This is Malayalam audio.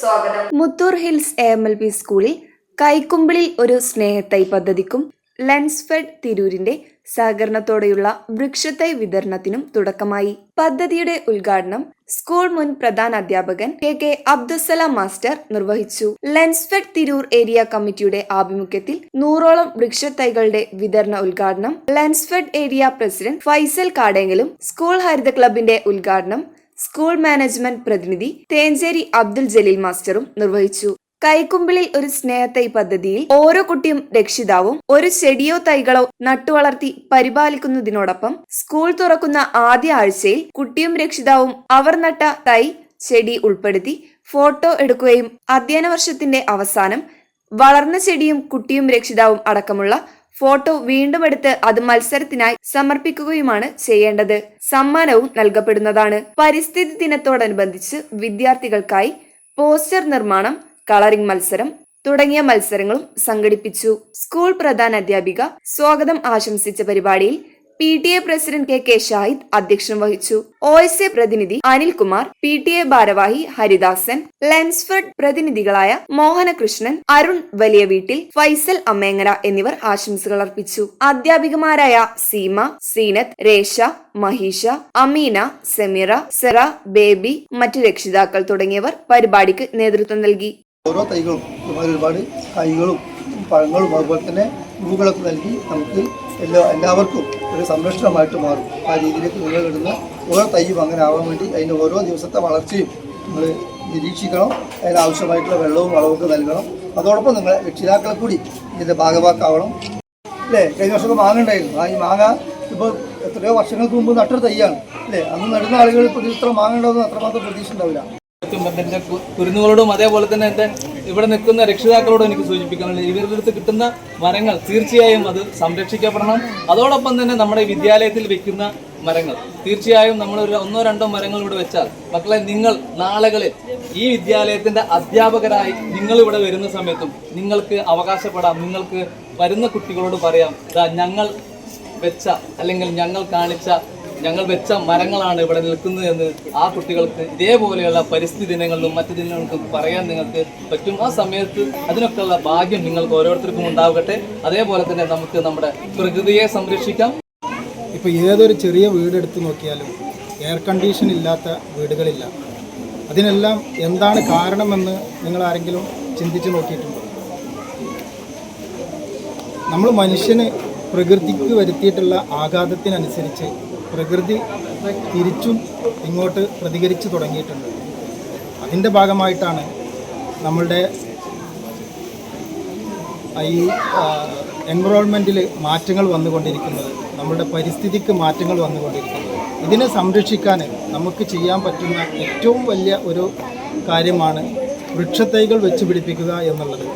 സ്വാഗതം. Muthoor hills A M L P സ്കൂളിൽ കൈക്കുമ്പിളിൽ ഒരു സ്നേഹത്തൈ പദ്ധതിക്കും ലെൻസ്ഫെഡ് തിരൂരിന്റെ സഹകരണത്തോടെയുള്ള വൃക്ഷത്തൈ വിതരണത്തിനും തുടക്കമായി. പദ്ധതിയുടെ ഉദ്ഘാടനം സ്കൂൾ മുൻ പ്രധാന അധ്യാപകൻ കെ കെ അബ്ദുസലാം മാസ്റ്റർ നിർവഹിച്ചു. ലെൻസ്ഫെഡ് തിരൂർ ഏരിയ കമ്മിറ്റിയുടെ ആഭിമുഖ്യത്തിൽ നൂറോളം വൃക്ഷത്തൈകളുടെ വിതരണ ഉദ്ഘാടനം ലെൻസ്ഫെഡ് ഏരിയ പ്രസിഡന്റ് ഫൈസൽ കാടെങ്കിലും സ്കൂൾ ഹരിത ക്ലബിന്റെ ഉദ്ഘാടനം സ്കൂൾ മാനേജ്മെന്റ് പ്രതിനിധി തേഞ്ചേരി അബ്ദുൽ ജലീൽ മാസ്റ്ററും നിർവഹിച്ചു. കൈക്കുമ്പിളിൽ ഒരു സ്നേഹത്തൈ പദ്ധതിയിൽ ഓരോ കുട്ടിയും രക്ഷിതാവും ഒരു ചെടിയോ തൈകളോ നട്ടുവളർത്തി പരിപാലിക്കുന്നതിനോടൊപ്പം സ്കൂൾ തുറക്കുന്ന ആദ്യ ആഴ്ചയിൽ കുട്ടിയും രക്ഷിതാവും അവർ നട്ട തൈ ചെടി ഉൾപ്പെടുത്തി ഫോട്ടോ എടുക്കുകയും അധ്യയന വർഷത്തിന്റെ അവസാനം വളർന്ന ചെടിയും കുട്ടിയും രക്ഷിതാവും അടക്കമുള്ള ഫോട്ടോ വീണ്ടും എടുത്ത് അത് മത്സരത്തിനായി സമർപ്പിക്കുകയുമാണ് ചെയ്യേണ്ടത്. സമ്മാനവും നൽകപ്പെടുന്നതാണ്. പരിസ്ഥിതി ദിനത്തോടനുബന്ധിച്ച് വിദ്യാർത്ഥികൾക്കായി പോസ്റ്റർ നിർമ്മാണം കളറിംഗ് മത്സരം തുടങ്ങിയ മത്സരങ്ങളും സംഘടിപ്പിച്ചു. സ്കൂൾ പ്രധാന അധ്യാപിക സ്വാഗതം ആശംസിച്ച പരിപാടിയിൽ P T A president K K Shahid അധ്യക്ഷം വഹിച്ചു. ഒ എസ് എ പ്രതിനിധി അനിൽകുമാർ പി ടി എ ഭാരവാഹി ഹരിദാസൻ ലെൻസ്ഫർഡ് പ്രതിനിധികളായ മോഹനകൃഷ്ണൻ അരുൺ വലിയ വീട്ടിൽ ഫൈസൽ അമ്മേങ്ങര എന്നിവർ ആശംസകൾ അർപ്പിച്ചു. അധ്യാപികമാരായ സീമ സീനത്ത് രേഷ മഹീഷ അമീന സെമിറ സെറ ബേബി മറ്റു രക്ഷിതാക്കൾ തുടങ്ങിയവർ പരിപാടിക്ക് നേതൃത്വം നൽകി. ഓരോ തൈകളും ഒരുപാട് കായ്കളും പഴങ്ങളും അതുപോലെ തന്നെ പൂക്കളൊക്കെ നൽകി നമുക്ക് എല്ലാ എല്ലാവർക്കും ഒരു സംരക്ഷണമായിട്ട് മാറും. ആ രീതിയിലേക്ക് നിങ്ങൾ ഇടുന്ന ഓരോ തൈയും അങ്ങനെ ആവാൻ വേണ്ടി അതിന്റെ ഓരോ ദിവസത്തെ വളർച്ചയും നിങ്ങൾ നിരീക്ഷിക്കണം. അതിനാവശ്യമായിട്ടുള്ള വെള്ളവും വളവും നൽകണം. അതോടൊപ്പം നിങ്ങൾ രക്ഷിതാക്കളെ കൂടി ഇതിന്റെ ഭാഗവാക്കാവണം. അല്ലേ? കഴിഞ്ഞ വർഷമൊക്കെ മാങ്ങ ഉണ്ടായിരുന്നു. ആ ഈ മാങ്ങ ഇപ്പോൾ എത്രയോ വർഷങ്ങൾക്ക് മുമ്പ് നട്ടൊരു തൈയാണ്. അല്ലേ? അന്ന് നടുന്ന ആളുകൾ ഇപ്പോൾ ഇത്ര മാങ്ങ ഉണ്ടാവുന്ന അത്രമാത്രം പ്രതീക്ഷ ഉണ്ടാവില്ല. കുരുന്നുകളോടും അതേപോലെ തന്നെ എന്റെ ഇവിടെ നിൽക്കുന്ന രക്ഷിതാക്കളോടും എനിക്ക് സൂചിപ്പിക്കാനുള്ളത് ഇവരുടെ അടുത്ത് കിട്ടുന്ന മരങ്ങൾ തീർച്ചയായും അത് സംരക്ഷിക്കപ്പെടണം. അതോടൊപ്പം തന്നെ നമ്മുടെ വിദ്യാലയത്തിൽ വെക്കുന്ന മരങ്ങൾ. തീർച്ചയായും നമ്മൾ ഒരു ഒന്നോ രണ്ടോ മരങ്ങൾ ഇവിടെ വെച്ചാൽ മക്കളെ നിങ്ങൾ നാളുകളിൽ ഈ വിദ്യാലയത്തിന്റെ അധ്യാപകരായി നിങ്ങൾ ഇവിടെ വരുന്ന സമയത്തും നിങ്ങൾക്ക് അവകാശപ്പെടാം. നിങ്ങൾക്ക് വരുന്ന കുട്ടികളോട് പറയാം "ദാ ഞങ്ങൾ വെച്ച അല്ലെങ്കിൽ ഞങ്ങൾ കാണിച്ച ഞങ്ങൾ വെച്ച മരങ്ങളാണ് ഇവിടെ നിൽക്കുന്നത് എന്ന് ആ കുട്ടികൾക്ക് ഇതേപോലെയുള്ള പരിസ്ഥിതി ദിനങ്ങളിലും മറ്റു ദിനങ്ങൾക്കും പറയാൻ നിങ്ങൾക്ക് പറ്റും. ആ സമയത്ത് അതിനൊക്കെയുള്ള ഭാഗ്യം നിങ്ങൾക്ക് ഓരോരുത്തർക്കും ഉണ്ടാവട്ടെ. അതേപോലെ തന്നെ നമുക്ക് നമ്മുടെ പ്രകൃതിയെ സംരക്ഷിക്കാം. ഇപ്പോൾ ഏതൊരു ചെറിയ വീടെടുത്ത് നോക്കിയാലും എയർ കണ്ടീഷൻ ഇല്ലാത്ത വീടുകളില്ല. അതിനെല്ലാം എന്താണ് കാരണമെന്ന് നിങ്ങൾ ആരെങ്കിലും ചിന്തിച്ച് നോക്കിയിട്ടുണ്ടോ? നമ്മൾ മനുഷ്യന് പ്രകൃതിക്ക് വരുത്തിയിട്ടുള്ള ആഘാതത്തിനനുസരിച്ച് പ്രകൃതി തിരിച്ചും ഇങ്ങോട്ട് പ്രതികരിച്ചു തുടങ്ങിയിട്ടുണ്ട്. അതിന്റെ ഭാഗമായിട്ടാണ് നമ്മളുടെ ഈ എൻവറോൺമെന്റിൽ മാറ്റങ്ങൾ വന്നുകൊണ്ടിരിക്കുന്നത്. നമ്മളുടെ പരിസ്ഥിതിക്ക് മാറ്റങ്ങൾ വന്നുകൊണ്ടിരിക്കുന്നത്. ഇതിനെ സംരക്ഷിക്കാൻ നമുക്ക് ചെയ്യാൻ പറ്റുന്ന ഏറ്റവും വലിയ ഒരു കാര്യമാണ് വൃക്ഷത്തൈകൾ വെച്ച് പിടിപ്പിക്കുക എന്നുള്ളത്.